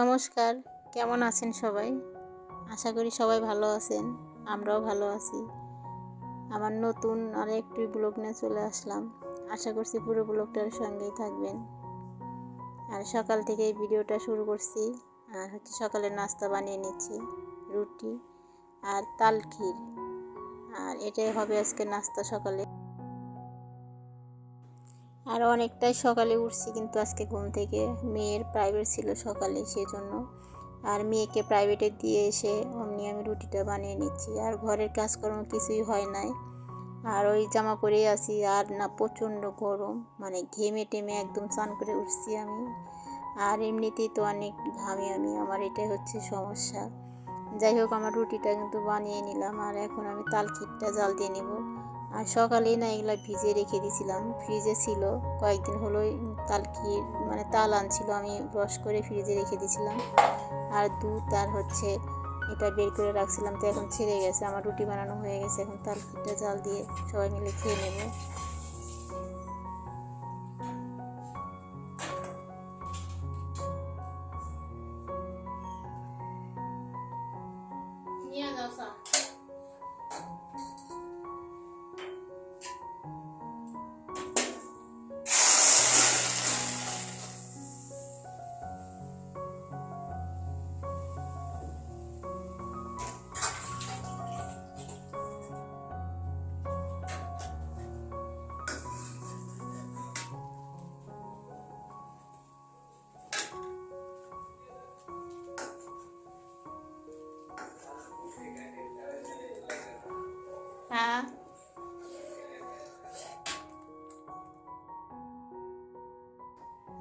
নমস্কার, কেমন আছেন সবাই? আশা করি সবাই ভালো আছেন, আমরাও ভালো আছি। আমার নতুন আর একটি ব্লগ নিয়ে চলে আসলাম। আশা করছি পুরো ব্লগটার সঙ্গেই থাকবেন। আর সকাল থেকে এই ভিডিওটা শুরু করছি, আর হচ্ছে সকালে নাস্তা বানিয়ে নিচ্ছি, রুটি আর তাল ক্ষীর আর এটাই হবে আজকে নাস্তা সকালে। আর অনেকটাই সকালে উঠছি কিন্তু আজকে ঘুম থেকে। মেয়ের প্রাইভেট ছিল সকালে সেজন্য। আর মেয়েকে প্রাইভেটে দিয়ে এসে অমনি আমি রুটিটা বানিয়ে নিচ্ছি। আর ঘরের কাজকর্ম কিছুই হয় নাই। আর ওই জামা পরেই আছি। আর না, প্রচণ্ড গরম। মানে ঘেমে টেমে একদম চান করে উঠছি আমি। আর এমনিতেই তো অনেক ঘামি আমি। আমার এটাই হচ্ছে সমস্যা। যাই হোক, আমার রুটিটা কিন্তু বানিয়ে নিলাম। আর এখন আমি তাল খিটটা জাল দিয়ে নেব। আর সকালেই না এগুলো ভিজে রেখে দিয়েছিলাম। ফ্রিজে ছিল, কয়েকদিন হলোই তাল কি মানে তাল আনছিল, আমি ব্রশ করে ফ্রিজে রেখে দিয়েছিলাম। আর দুধ আর হচ্ছে এটা বের করে রাখছিলাম, তো এখন ছেড়ে গেছে, আমার রুটি বানানো হয়ে গেছে, এখন তাল খিটটা জাল দিয়ে সবাই মিলে খেয়ে নেব।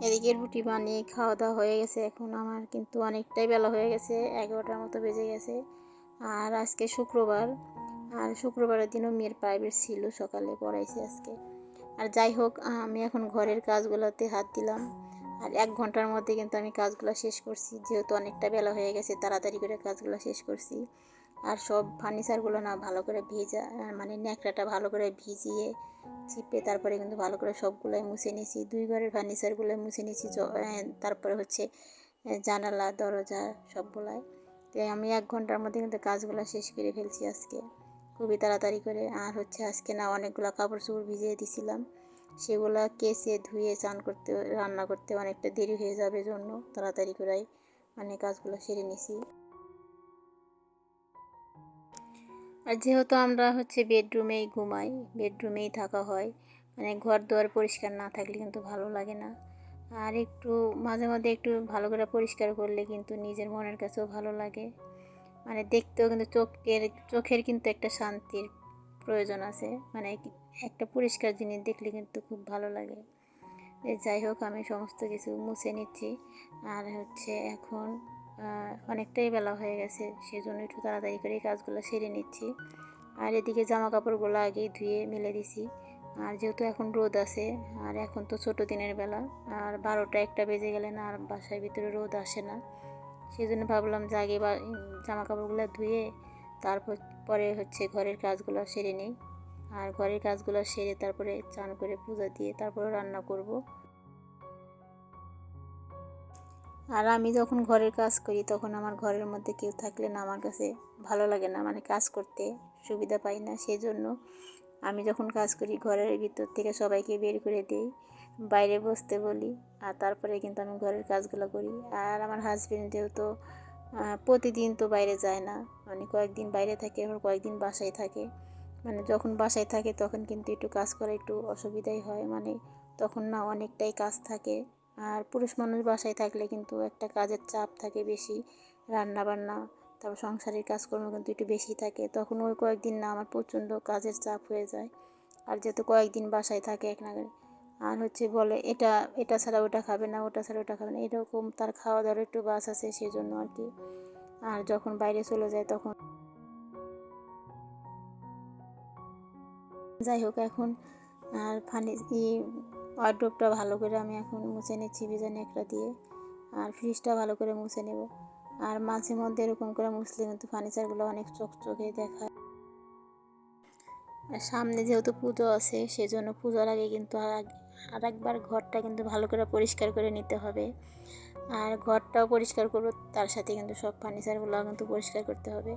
এদিকে রুটি বানিয়ে খাওয়া দাওয়া হয়ে গেছে। এখন আমার কিন্তু অনেকটাই বেলা হয়ে গেছে, এগারোটার মতো বেজে গেছে। আর আজকে শুক্রবার, আর শুক্রবারের দিনও মেয়ের প্রাইভেট ছিল, সকালে পড়াইছে আজকে। আর যাই হোক, আমি এখন ঘরের কাজগুলোতে হাত দিলাম। আর এক ঘণ্টার মধ্যে কিন্তু আমি কাজগুলো শেষ করছি, যেহেতু অনেকটা বেলা হয়ে গেছে, তাড়াতাড়ি করে কাজগুলো শেষ করছি। আর সব ফার্নিচারগুলো না ভালো করে ভেজা মানে ন্যাকড়াটা ভালো করে ভিজিয়ে চিপে তারপরে কিন্তু ভালো করে সবগুলোই মুছে নিয়েছি। দুই ঘরের ফার্নিচারগুলো মুছে নিয়েছি তারপরে হচ্ছে জানালা, দরজা সবগুলাই। তো আমি এক ঘণ্টার মধ্যে কিন্তু কাজগুলো শেষ করে ফেলছি আজকে। খুবই তাড়াতাড়ি করে। আর হচ্ছে আজকে না অনেকগুলো কাপড় চোপড় ভিজিয়ে দিছিলাম। সেগুলো কেসে ধুয়ে, চান করতে, রান্না করতে অনেকটা দেরি হয়ে যাবে জন্য। তাড়াতাড়ি করে মানে কাজগুলো সেরে নিছি। আর যেহেতু আমরা হচ্ছে বেডরুমেই ঘুমাই, বেডরুমেই থাকা হয় মানে ঘর দুয়ার পরিষ্কার না থাকলে কিন্তু ভালো লাগে না। আর একটু মাঝে মাঝে একটু ভালো করে পরিষ্কার করলে কিন্তু নিজের মনের কাছেও ভালো লাগে। মানে দেখতেও কিন্তু চোখের চোখের কিন্তু একটা শান্তির প্রয়োজন আছে। মানে একটা পরিষ্কার জিনিস দেখলে কিন্তু খুব ভালো লাগে। যাই হোক, আমি সমস্ত কিছু মুছে নিচ্ছি। আর হচ্ছে এখন অনেকটাই বেলা হয়ে গেছে সেই জন্য একটু তাড়াতাড়ি করে কাজগুলো সেরে নিচ্ছি। আর এদিকে জামা কাপড়গুলো আগেই ধুয়ে মেলে দিছি। আর যেহেতু এখন রোদ আছে, আর এখন তো ছোটো দিনের বেলা, আর বারোটা একটা বেজে গেলে না আর বাসার ভিতরে রোদ আসে না। সেই জন্য ভাবলাম যে আগে জামা কাপড়গুলো ধুয়ে তারপর পরে হচ্ছে ঘরের কাজগুলো সেরে নিই। আর ঘরের কাজগুলো সেরে তারপরে চান করে পূজা দিয়ে তারপরে রান্না করব। আর আমি যখন ঘরের কাজ করি, তখন আমার ঘরের মধ্যে কেউ থাকলে না আমার কাছে ভালো লাগে না। মানে কাজ করতে সুবিধা পাই না। সেই জন্য আমি যখন কাজ করি, ঘরের ভিতর থেকে সবাইকে বের করে দিই, বাইরে বসতে বলি, আর তারপরে কিন্তু আমি ঘরের কাজগুলো করি। আর আমার হাজব্যান্ড যেহেতু প্রতিদিন তো বাইরে যায় না। মানে কয়েকদিন বাইরে থাকে, আবার কয়েকদিন বাসায় থাকে। মানে যখন বাসায় থাকে, তখন কিন্তু একটু কাজ করা একটু অসুবিধাই হয়। মানে তখন না অনেকটাই কাজ থাকে। আর পুরুষ মানুষ বাসায় থাকলে কিন্তু একটা কাজের চাপ থাকে বেশি রান্না বান্না তারপর সংসারের কাজকর্ম কিন্তু একটু বেশি থাকে, তখন ওই কয়েকদিন না আমার প্রচণ্ড কাজের চাপ হয়ে যায়। আর যেহেতু কয়েকদিন বাসায় থাকে এক নাগারে আর হচ্ছে বলে এটা এটা ছাড়া ওটা খাবে না, ওটা ছাড়া ওটা খাবে না, এরকম তার খাওয়া দাওয়ার একটু বাস আছে সেই জন্য আর কি। আর যখন বাইরে চলে যায় তখন যাই হোক এখন আর ফানি ওয়ার্ড্রোপটা ভালো করে আমি এখন মুছে নিচ্ছি বিজানি একটা দিয়ে। আর ফ্রিজটা ভালো করে মুছে নেব। আর মাঝে মধ্যে এরকম করে মুছলে কিন্তু ফার্নিচারগুলো অনেক চকচকে দেখায়। আর সামনে যেহেতু পুজো আছে, সেজন্য পুজোর আগে কিন্তু আর একবার ঘরটা কিন্তু ভালো করে পরিষ্কার করে নিতে হবে। আর ঘরটাও পরিষ্কার করব, তার সাথে কিন্তু সব ফার্নিচারগুলো কিন্তু পরিষ্কার করতে হবে।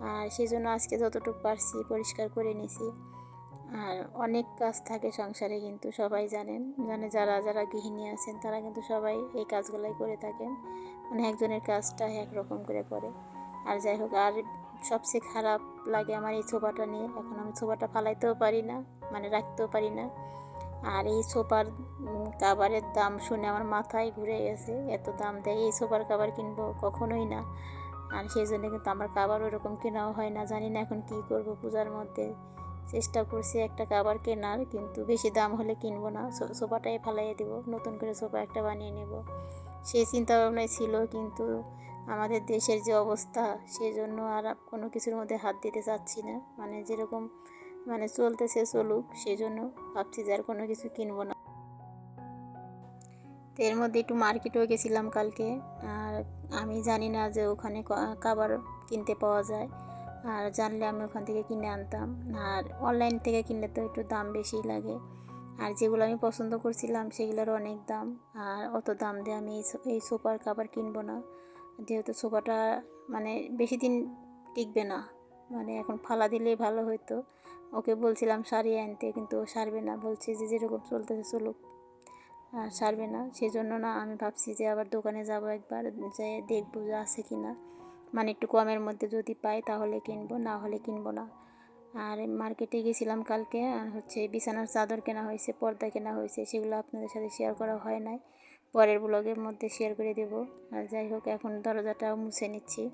আর সেই জন্য আজকে যতটুকু পারছি পরিষ্কার করে নিছি আর অনেক কাজ থাকে সংসারে কিন্তু সবাই জানেন। মানে যারা যারা গৃহিণী আছেন তারা কিন্তু সবাই এই কাজগুলাই করে থাকেন। মানে একজনের কাজটা একরকম করে করে। আর যাই হোক, আর সবচেয়ে খারাপ লাগে আমার এই সোফাটা নিয়ে। এখন আমি সোফাটা ফালাইতেও পারি না মানে রাখতেও পারি না। আর এই সোফার কাবারের দাম শুনে আমার মাথায় ঘুরে গেছে, এত দাম দেয়, এই সোফার কাবার কিনবো কখনোই না। আর সেই জন্য কিন্তু আমার কাবার ওরকম কেনাও হয় না, জানি না এখন কি করব পূজার মধ্যে। চেষ্টা করছি একটা কাবার কেনার, কিন্তু বেশি দাম হলে কিনবো না। সোফাটাই ফালাইয়ে দেবো, নতুন করে সোফা একটা বানিয়ে নেব। সেই চিন্তা ভাবনায় ছিল, কিন্তু আমাদের দেশের যে অবস্থা সেই জন্য আর কোনো কিছুর মধ্যে হাত দিতে চাচ্ছি না। মানে যেরকম মানে চলতেছে চলুক সেই জন্য ভাবছি যে আর কোনো কিছু কিনবো না। তো এর মধ্যে একটু মার্কেটেও গেছিলাম কালকে। আর আমি জানি না যে ওখানে খাবার কিনতে পাওয়া যায়। আর জানলে আমি ওখান থেকে কিনে আনতাম। আর অনলাইন থেকে কিনলে তো একটু দাম বেশি লাগে। আর যেগুলো আমি পছন্দ করছিলাম সেগুলোর অনেক দাম। আর অত দাম দিয়ে আমি এই সোফার খাবার কিনবো না। যেহেতু সোফাটা মানে বেশি দিন টিকবে না। মানে এখন ফালা দিলেই ভালো হতো ওকে বলছিলাম সারিয়ে আনতে, কিন্তু ও সারবে না। বলছে যে যেরকম চলতেছে চলুক। আর সারবে না। সেই জন্য না আমি ভাবছি যে আবার দোকানে যাব একবার, যে দেখব যে আছে কি না মানে একটু কমের মধ্যে যদি পাই তাহলে কিনবো, না হলে কিনবো না। আর মার্কেটে গেছিলাম কালকে, আর হচ্ছে বিছানার চাদর কেনা হয়েছে, পর্দা কেনা হয়েছে, সেগুলো আপনাদের সাথে শেয়ার করা হয় নাই। পরের ব্লগের মধ্যে শেয়ার করে দেব। আর যাই হোক, এখন দরজাটাও মুছে নিচ্ছি।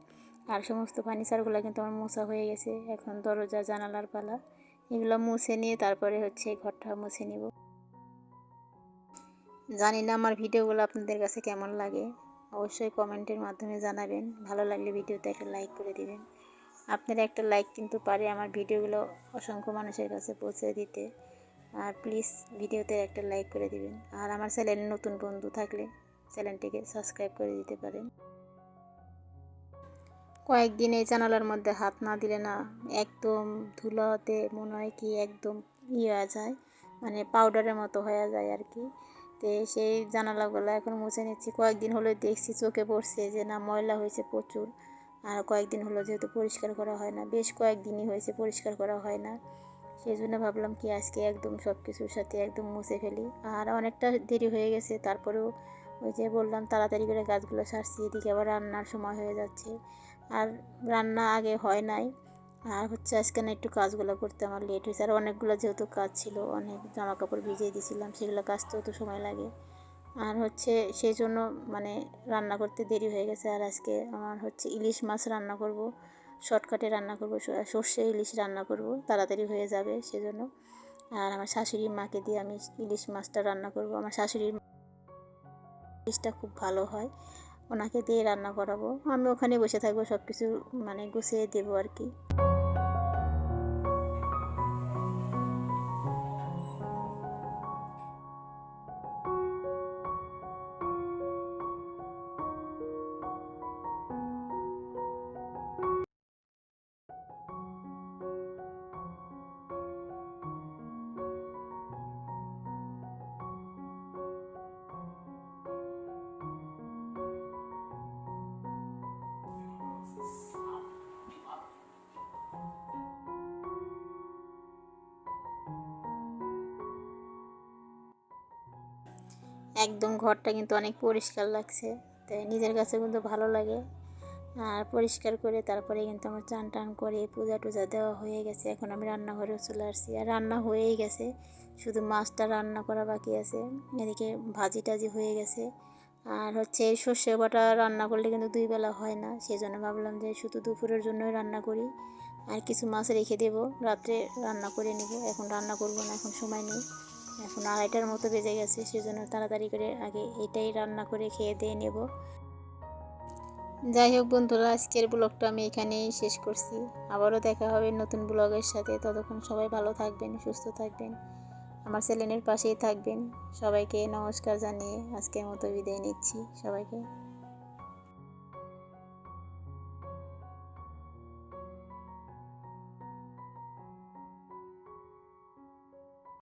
আর সমস্ত ফার্নিচারগুলো কিন্তু আমার মোছা হয়ে গেছে। এখন দরজা, জানালার পালা, এগুলো মুছে নিয়ে তারপরে হচ্ছে ঘরটা মুছে নিব। জানি না আমার ভিডিওগুলো আপনাদের কাছে কেমন লাগে। অবশ্যই কমেন্টের মাধ্যমে জানাবেন। ভালো লাগলে ভিডিওতে একটা লাইক করে দিবেন। আপনার একটা লাইক কিন্তু পারে আমার ভিডিওগুলো অসংখ্য মানুষের কাছে পৌঁছে দিতে। আর প্লিজ ভিডিওতে একটা লাইক করে দিবেন। আর আমার চ্যানেলে নতুন বন্ধু থাকলে চ্যানেলটিকে সাবস্ক্রাইব করে দিতে পারেন। কয়েকদিন এই জানালার মধ্যে হাত না দিলে না একদম ধুলোতে মনে হয় কি একদম ইয়ে হয়ে যায় মানে পাউডারের মতো হয়ে যায় আর কি। তো সেই জানালাগুলো এখন মুছে নিচ্ছি। কয়েকদিন হলো দেখছি চোখে পড়ছে যে, না, ময়লা হয়েছে প্রচুর। আর কয়েকদিন হলো যেহেতু পরিষ্কার করা হয় না, বেশ কয়েকদিনই হয়েছে পরিষ্কার করা হয় না। সেই জন্য ভাবলাম কি আজকে একদম সব কিছুর সাথে একদম মুছে ফেলি। আর অনেকটা দেরি হয়ে গেছে, তারপরেও ওই যে বললাম তাড়াতাড়ি করে গাছগুলো সারছি, এদিকে আবার রান্নার সময় হয়ে যাচ্ছে। আর রান্না আগে হয় নাই। আর হচ্ছে আজকে না একটু কাজগুলো করতে আমার লেট হয়েছে। আর অনেকগুলো যেহেতু কাজ ছিল, অনেক জামা কাপড় ভিজিয়ে দিয়েছিলাম, সেগুলো কাচতেও তো সময় লাগে। আর হচ্ছে সেই জন্য মানে রান্না করতে দেরি হয়ে গেছে। আর আজকে আমার হচ্ছে ইলিশ মাছ রান্না করব, শর্টকাটে রান্না করব সর্ষে ইলিশ রান্না করব, তাড়াতাড়ি হয়ে যাবে সেজন্য। আর আমার শাশুড়ি মাকে দিয়ে আমি ইলিশ মাছটা রান্না করব। আমার শাশুড়ির ইলিশটা খুব ভালো হয়, ওনাকে দিয়ে রান্না করাবো। আমি ওখানে বসে থাকব সব কিছু মানে গুছিয়ে দেবো আর কি। একদম ঘরটা কিন্তু অনেক পরিষ্কার লাগছে। তাই নিজের কাছে কিন্তু ভালো লাগে। আর পরিষ্কার করে তারপরে কিন্তু আমার চান টান করে পূজা টুজা দেওয়া হয়ে গেছে। এখন আমি রান্নাঘরেও চলে আসছি। আর রান্না হয়েই গেছে। শুধু মাছটা রান্না করা বাকি আছে। এদিকে ভাজি টাজি হয়ে গেছে। আর হচ্ছে সর্ষে বাটা রান্না করলে কিন্তু দুই বেলা হয় না। সেই জন্য ভাবলাম যে শুধু দুপুরের জন্যই রান্না করি। আর কিছু মাছ রেখে দেবো। রাত্রে রান্না করে নেব। এখন রান্না করব না, এখন সময় নেই। এখন আড়াইটার মতো বেজে গেছে, সেজন্য তাড়াতাড়ি করে আগে এটাই রান্না করে খেয়ে দিয়ে নেব। যাই হোক বন্ধুরা, আজকের ব্লগটা আমি এখানেই শেষ করছি। আবারও দেখা হবে নতুন ব্লগের সাথে। ততক্ষণ সবাই ভালো থাকবেন, সুস্থ থাকবেন। আমার চ্যানেলের পাশেই থাকবেন। সবাইকে নমস্কার জানিয়ে আজকের মতো বিদায় নিচ্ছি। সবাইকে